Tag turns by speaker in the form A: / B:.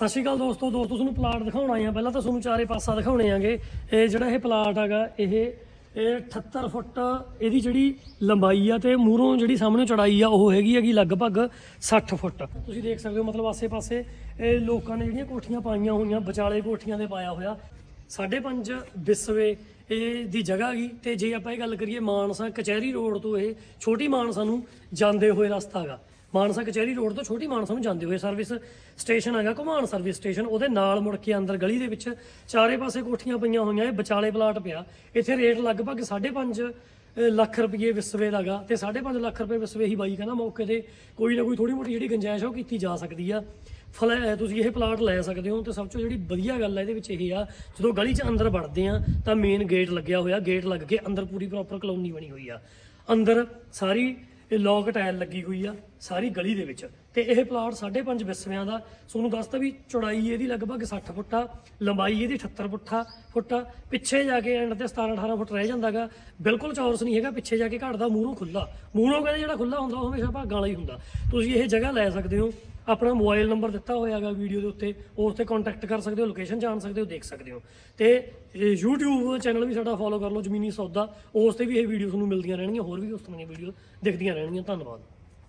A: ਸਤਿ ਸ਼੍ਰੀ ਅਕਾਲ ਦੋਸਤੋ ਦੋਸਤੋ ਤੁਹਾਨੂੰ ਪਲਾਟ ਦਿਖਾਉਣ ਆਏ ਆ ਪਹਿਲਾਂ ਤਾਂ ਤੁਹਾਨੂੰ ਚਾਰੇ ਪਾਸਾ ਦਿਖਾਉਣੇ ਆਗੇ। ਇਹ ਜਿਹੜਾ ਇਹ ਪਲਾਟ ਹੈਗਾ, ਇਹ ਇਹ 78 ਫੁੱਟ ਇਹਦੀ ਜਿਹੜੀ ਲੰਬਾਈ ਆ ਤੇ ਮੂਹਰੋਂ ਜਿਹੜੀ ਸਾਹਮਣੇ ਚੜਾਈ ਆ, ਉਹ ਹੈਗੀ ਹੈਗੀ ਲਗਭਗ 60 ਫੁੱਟ। ਤੁਸੀਂ ਦੇਖ ਸਕਦੇ ਹੋ ਮਤਲਬ ਆਸੇ-ਪਾਸੇ ਇਹ ਲੋਕਾਂ ਨੇ ਜਿਹੜੀਆਂ ਕੋਠੀਆਂ ਪਾਈਆਂ ਹੋਈਆਂ, ਵਿਚਾਲੇ ਕੋਠੀਆਂ ਦੇ ਪਾਇਆ ਹੋਇਆ। 5.5 ਬਿਸਵੇ ਇਹ ਦੀ ਜਗ੍ਹਾ ਗਈ ਤੇ ਜੇ ਆਪਾਂ ਇਹ ਗੱਲ ਕਰੀਏ ਮਾਨਸਾ ਕਚਹਿਰੀ ਰੋਡ ਤੋਂ ਇਹ ਛੋਟੀ ਮਾਨਸਾ ਨੂੰ ਜਾਂਦੇ ਹੋਏ ਰਸਤਾ ਹੈਗਾ ਮਾਨਸਾ ਕਚਹਿਰੀ ਰੋਡ ਤੋਂ ਛੋਟੀ ਮਾਨਸਾ ਨੂੰ ਜਾਂਦੇ ਹੋਏ ਸਰਵਿਸ ਸਟੇਸ਼ਨ ਹੈਗਾ ਘੁਮਾਣ ਸਰਵਿਸ ਸਟੇਸ਼ਨ। ਉਹਦੇ ਨਾਲ ਮੁੜ ਕੇ ਅੰਦਰ ਗਲੀ ਦੇ ਵਿੱਚ ਚਾਰੇ ਪਾਸੇ ਕੋਠੀਆਂ ਪਈਆਂ ਹੋਈਆਂ, ਇਹ ਵਿਚਾਲੇ ਪਲਾਟ ਪਿਆ। ਇੱਥੇ ਰੇਟ ਲਗਭਗ 5.5 ਲੱਖ ਰੁਪਏ ਵਿਸਵੇ ਲਗਾ ਤੇ 5.5 ਲੱਖ ਰੁਪਏ ਵਿਸਵੇ ਹੀ ਬਾਈ ਕਹਿੰਦਾ ਮੌਕੇ ਤੇ ਕੋਈ ਨਾ ਕੋਈ ਥੋੜੀ ਮੋਟੀ ਜਿਹੜੀ ਗੁੰਜਾਇਸ਼ ਉਹ ਕੀਤੀ ਜਾ ਸਕਦੀ ਆ। ਫਲੈ ਤੁਸੀਂ ਇਹ ਪਲਾਟ ਲੈ ਸਕਦੇ ਹੋ ਤੇ ਸਭ ਤੋਂ ਜਿਹੜੀ ਵਧੀਆ ਗੱਲ ਹੈ ਇਹਦੇ ਵਿੱਚ ਇਹ ਆ, ਜਦੋਂ ਗਲੀ 'ਚ ਅੰਦਰ ਵੜਦੇ ਆ ਤਾਂ ਮੇਨ ਗੇਟ ਲੱਗਿਆ ਹੋਇਆ। ਗੇਟ ਲੱਗ ਕੇ ਅੰਦਰ ਪੂਰੀ ਪ੍ਰੋਪਰ ਕਲੋਨੀ ਬਣੀ ਹੋਈ ਆ। ਅੰਦਰ ਸਾਰੀ ਇਹ ਲੋਕ ਟਾਇਲ ਲੱਗੀ ਹੋਈ ਆ ਸਾਰੀ ਗਲੀ ਦੇ ਵਿੱਚ। ਤੇ ਇਹ ਪਲਾਟ 5.5 ਵਿਸਵਿਆਂ ਦਾ। ਤੁਹਾਨੂੰ ਦੱਸਤਾ ਵੀ ਚੌੜਾਈ ਇਹਦੀ ਲਗਭਗ 60 ਫੁੱਟ ਆ, ਲੰਬਾਈ ਇਹਦੀ 78 ਆ, ਫੁੱਟ ਆ। ਪਿੱਛੇ ਜਾ ਕੇ ਐਂਡ ਤੇ 17 18 ਫੁੱਟ ਰਹਿ ਜਾਂਦਾਗਾ ਬਿਲਕੁਲ ਚੌਰਸ ਨਹੀਂ ਹੈਗਾ, ਪਿੱਛੇ ਜਾ ਕੇ ਘੜਦਾ ਮੂਹਰੋਂ ਖੁੱਲਾ ਮੂਹਰੋਂ ਕਹਿੰਦੇ ਜਿਹੜਾ ਖੁੱਲਾ ਹੁੰਦਾ, ਉਹ ਹਮੇਸ਼ਾ ਭਾਗਾਂ ਵਾਲਾ ਹੀ ਹੁੰਦਾ। ਤੁਸੀਂ ਇਹ ਜਗ੍ਹਾ ਲੈ ਸਕਦੇ ਹੋ। ਆਪਣਾ ਮੋਬਾਈਲ ਨੰਬਰ ਦਿੱਤਾ ਹੋਇਆ ਹੈਗਾ ਵੀਡੀਓ ਦੇ ਉੱਤੇ, ਉਸ ਤੇ ਕੰਟੈਕਟ ਕਰ ਸਕਦੇ ਹੋ ਲੋਕੇਸ਼ਨ ਜਾਣ ਸਕਦੇ ਹੋ, ਦੇਖ ਸਕਦੇ ਹੋ। ਤੇ, ਇਹ YouTube ਚੈਨਲ ਵੀ ਸਾਡਾ ਫੋਲੋ ਕਰ ਲਓ, ਜ਼ਮੀਨੀ ਸੌਦਾ, ਉਸ ਤੇ ਵੀ ਇਹ ਵੀਡੀਓ ਤੁਹਾਨੂੰ ਮਿਲਦੀਆਂ ਰਹਿਣਗੀਆਂ, ਹੋਰ ਵੀ ਉਸ ਤਰ੍ਹਾਂ ਦੀਆਂ ਵੀਡੀਓ ਦਿਖਦੀਆਂ ਰਹਿਣਗੀਆਂ। ਧੰਨਵਾਦ।